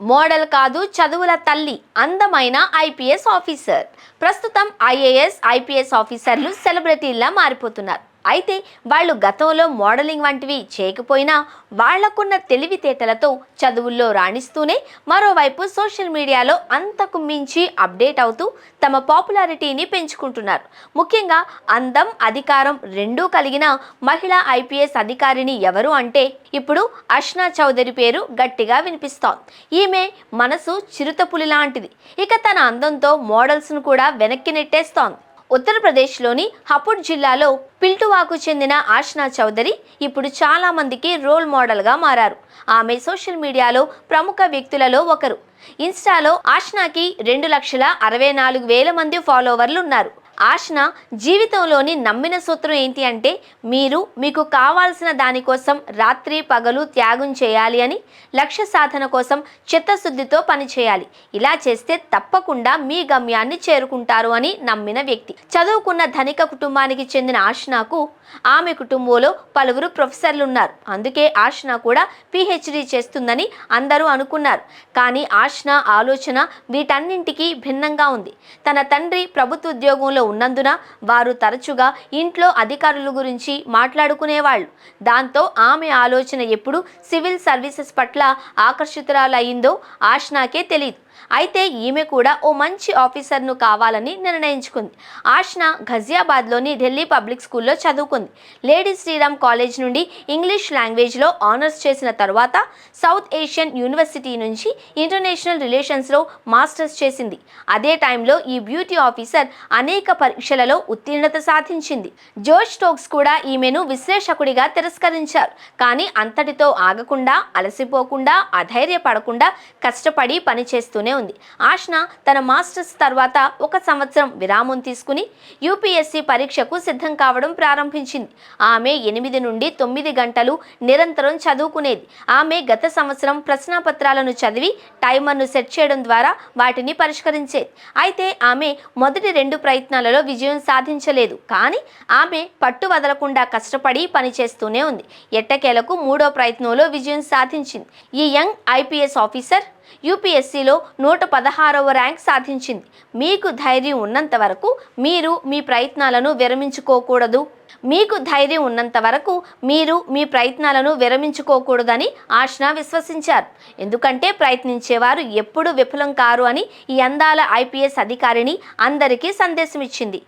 Model కాదు చదువుల తల్లి అందమైన ఐపీఎస్ ఆఫీసర్. ప్రస్తుతం ఐఏఎస్ ఐపీఎస్ ఆఫీసర్లు సెలబ్రిటీల్లా మారిపోతున్నారు. అయితే వాళ్ళు గతంలో మోడలింగ్ వంటివి చేయకపోయినా వాళ్ళకున్న తెలివితేటలతో చదువుల్లో రాణిస్తూనే మరోవైపు సోషల్ మీడియాలో అంతకు మించి అప్డేట్ అవుతూ తమ పాపులారిటీని పెంచుకుంటున్నారు. ముఖ్యంగా అందం అధికారం రెండూ కలిగిన మహిళా ఐపీఎస్ అధికారిని ఎవరు అంటే ఇప్పుడు అష్నా చౌదరి పేరు గట్టిగా వినిపిస్తోంది. ఈమె మనసు చిరుతపులి లాంటిది. ఇక తన అందంతో మోడల్స్ను కూడా వెనక్కి నెట్టేస్తోంది. ఉత్తరప్రదేశ్లోని హపుడ్ జిల్లాలో పిల్టువాకు చెందిన ఆష్నా చౌదరి ఇప్పుడు చాలామందికి రోల్ మోడల్గా మారారు. ఆమె సోషల్ మీడియాలో ప్రముఖ వ్యక్తులలో ఒకరు. ఇన్స్టాలో ఆష్నాకి రెండు లక్షల అరవై నాలుగు వేల మంది ఫాలోవర్లు ఉన్నారు. ఆశన జీవితంలోని నమ్మిన సూత్రం ఏంటి అంటే మీరు మీకు కావాల్సిన దానికోసం రాత్రి పగలు త్యాగం చేయాలి అని లక్ష్య సాధన కోసం చిత్తశుద్ధితో పనిచేయాలి ఇలా చేస్తే తప్పకుండా మీ గమ్యాన్ని చేరుకుంటారు అని నమ్మిన వ్యక్తి. చదువుకున్న ధనిక కుటుంబానికి చెందిన ఆశనాకు ఆమె కుటుంబంలో పలువురు ప్రొఫెసర్లు ఉన్నారు అందుకే ఆశన కూడా పిహెచ్డి చేస్తుందని అందరూ అనుకున్నారు. కానీ ఆశన ఆలోచన వీటన్నింటికీ భిన్నంగా ఉంది. తన తండ్రి ప్రభుత్వ ఉద్యోగంలో ఉన్నందున వారు తరచుగా ఇంట్లో అధికారుల గురించి మాట్లాడుకునేవాళ్ళు. దాంతో ఆమె ఆలోచన ఎప్పుడు సివిల్ సర్వీసెస్ పట్ల ఆకర్షితురాలయ్యిందో ఆష్నాకే తెలియదు అయితే ఈమె కూడా ఓ మంచి ఆఫీసర్ను కావాలని నిర్ణయించుకుంది. ఆష్న ఘజియాబాద్లోని ఢిల్లీ పబ్లిక్ స్కూల్లో చదువుకుంది. లేడీ శ్రీరామ్ కాలేజ్ నుండి ఇంగ్లీష్ లాంగ్వేజ్లో ఆనర్స్ చేసిన తర్వాత సౌత్ ఏషియన్ యూనివర్సిటీ నుంచి ఇంటర్నేషనల్ రిలేషన్స్లో మాస్టర్స్ చేసింది. అదే టైంలో ఈ బ్యూటీ ఆఫీసర్ అనేక పరీక్షలలో ఉత్తీర్ణత సాధించింది. జోర్జ్ స్టోక్స్ కూడా ఈమెను విశ్లేషకుడిగా తిరస్కరించారు. కానీ అంతటితో ఆగకుండా అలసిపోకుండా అధైర్యపడకుండా కష్టపడి పనిచేస్తూనే ఉంది. ఆష్న తన మాస్టర్స్ తర్వాత ఒక సంవత్సరం విరామం తీసుకుని యూపీఎస్సీ పరీక్షకు సిద్ధం కావడం ప్రారంభించింది. ఆమె ఎనిమిది నుండి తొమ్మిది గంటలు నిరంతరం చదువుకునేది. ఆమె గత సంవత్సరం ప్రశ్నాపత్రాలను చదివి టైమర్ను సెట్ చేయడం ద్వారా వాటిని పరిష్కరించేది. అయితే ఆమె మొదటి రెండు ప్రయత్నాలలో విజయం సాధించలేదు. కానీ ఆమె పట్టు వదలకుండా కష్టపడి పనిచేస్తూనే ఉంది. ఎట్టకేలకు మూడో ప్రయత్నంలో విజయం సాధించింది. ఈ యంగ్ ఐపీఎస్ ఆఫీసర్ యూపీఎస్సీలో నూట పదహారవ ర్యాంక్ సాధించింది. మీకు ధైర్యం ఉన్నంత వరకు మీరు మీ ప్రయత్నాలను విరమించుకోకూడదు. మీకు ధైర్యం ఉన్నంత వరకు మీరు మీ ప్రయత్నాలను విరమించుకోకూడదని ఆష్నా విశ్వసించారు. ఎందుకంటే ప్రయత్నించేవారు ఎప్పుడు విఫలం కారు అని ఈ అందాల ఐపీఎస్ అధికారిని అందరికీ సందేశం ఇచ్చింది